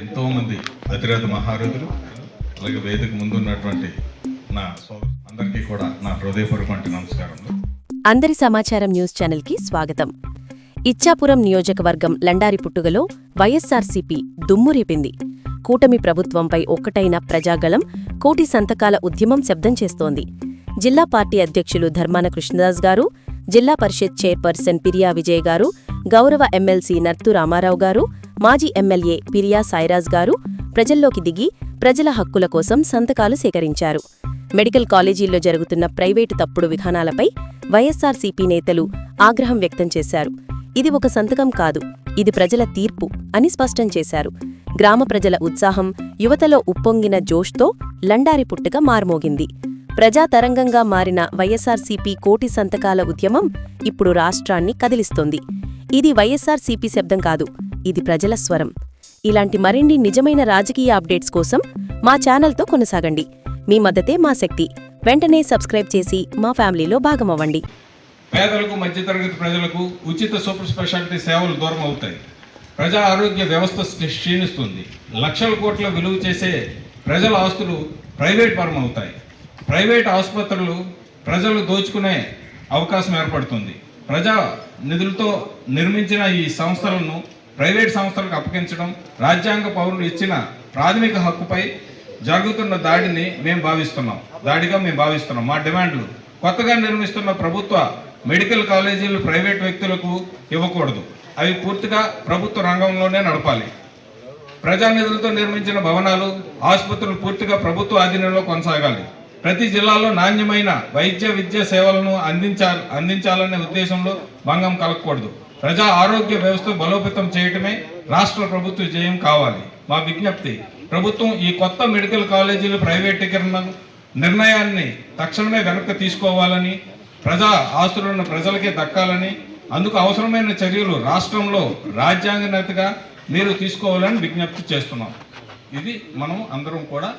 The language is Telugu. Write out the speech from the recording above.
ఎంతోమంది అతిరథ మహారథులు అలాగే వేదిక ముందు ఉన్నటువంటి నా అందరికీ కూడా నా హృదయపూర్వక నమస్కారములు. అందరి సమాచారం న్యూస్ ఛానల్కి స్వాగతం. ఇచ్చాపురం నియోజకవర్గం లండారి పుట్టుగలో వైఎస్సార్సీపీ దుమ్మురేపింది కూటమి ప్రభుత్వంపై ఒక్కటైన ప్రజాగళం కోటి సంతకాల ఉద్యమం శబ్దం చేస్తోంది. జిల్లా పార్టీ అధ్యక్షులు ధర్మాన కృష్ణదాస్ గారు జిల్లా పరిషత్ చైర్పర్సన్ పిరియా విజయ్ గారు గౌరవ ఎమ్మెల్సీ నర్తు రామారావు గారు మాజీ ఎమ్మెల్యే పిరియా సాయిరాజ్ గారు ప్రజల్లోకి దిగి ప్రజల హక్కుల కోసం సంతకాలు సేకరించారు. మెడికల్ కాలేజీల్లో జరుగుతున్న ప్రైవేటు తప్పుడు విధానాలపై వైఎస్సార్సీపీ నేతలు ఆగ్రహం వ్యక్తం చేశారు. ఇది ఒక సంతకం కాదు ఇది ప్రజల తీర్పు అని స్పష్టం చేశారు. గ్రామ ప్రజల ఉత్సాహం యువతలో ఉప్పొంగిన జోష్తో లండారి పుట్టుగా మార్మోగింది. ప్రజాతరంగంగా మారిన వైఎస్సార్సీపీ కోటి సంతకాల ఉద్యమం ఇప్పుడు రాష్ట్రాన్ని కదిలిస్తోంది. ఇది వైఎస్సార్సీపీ శబ్దం కాదు ఇది ప్రజల స్వరం. ఇలాంటి మరిన్ని నిజమైన రాజకీయ అప్డేట్స్ కోసం మా ఛానల్తో కొనసాగండి. మీ మద్దతే మా శక్తి. వెంటనే సబ్స్క్రైబ్ చేసి మా ఫ్యామిలీలో భాగమవ్వండి. పేదలకు మధ్యతరగతి ప్రజలకు ఉచిత సూపర్ స్పెషాలిటీ సేవలు దూరం అవుతాయి. ప్రజా ఆరోగ్య వ్యవస్థ క్షీణిస్తుంది. లక్షల కోట్ల విలువ చేసే ప్రజల ఆస్తులు ప్రైవేట్ పరం అవుతాయి. ప్రైవేట్ ఆసుపత్రులు ప్రజలు దోచుకునే అవకాశం ఏర్పడుతుంది. ప్రజా నిధులతో నిర్మించిన ఈ సంస్థలను ప్రైవేట్ సంస్థలకు అప్పగించడం రాజ్యాంగ పౌరులు ఇచ్చిన ప్రాథమిక హక్కుపై జరుగుతున్న దాడిని మేము భావిస్తున్నాం. దాడిగా మేము భావిస్తున్నాం. మా డిమాండ్లు. కొత్తగా నిర్మిస్తున్న ప్రభుత్వ మెడికల్ కాలేజీలు ప్రైవేట్ వ్యక్తులకు ఇవ్వకూడదు. అవి పూర్తిగా ప్రభుత్వ రంగంలోనే నడపాలి. ప్రజానిధులతో నిర్మించిన భవనాలు ఆసుపత్రులు పూర్తిగా ప్రభుత్వ ఆధీనంలో కొనసాగాలి. ప్రతి జిల్లాలో నాణ్యమైన వైద్య విద్య సేవలను అందించాలి అందించాలనే ఉద్దేశంలో భంగం కలగకూడదు. ప్రజా ఆరోగ్య వ్యవస్థ బలోపేతం చేయటమే రాష్ట్ర ప్రభుత్వ విజయం కావాలి. మా విజ్ఞప్తి ప్రభుత్వం ఈ కొత్త మెడికల్ కాలేజీల ప్రైవేటీకరణ నిర్ణయాన్ని తక్షణమే వెనక్కి తీసుకోవాలని ప్రజా ఆస్తులను ప్రజలకే దక్కాలని అందుకు అవసరమైన చర్యలు రాష్ట్రంలో రాజ్యాంగ నేతగా మీరు తీసుకోవాలని విజ్ఞప్తి చేస్తున్నాం. ఇది మనం అందరం కూడా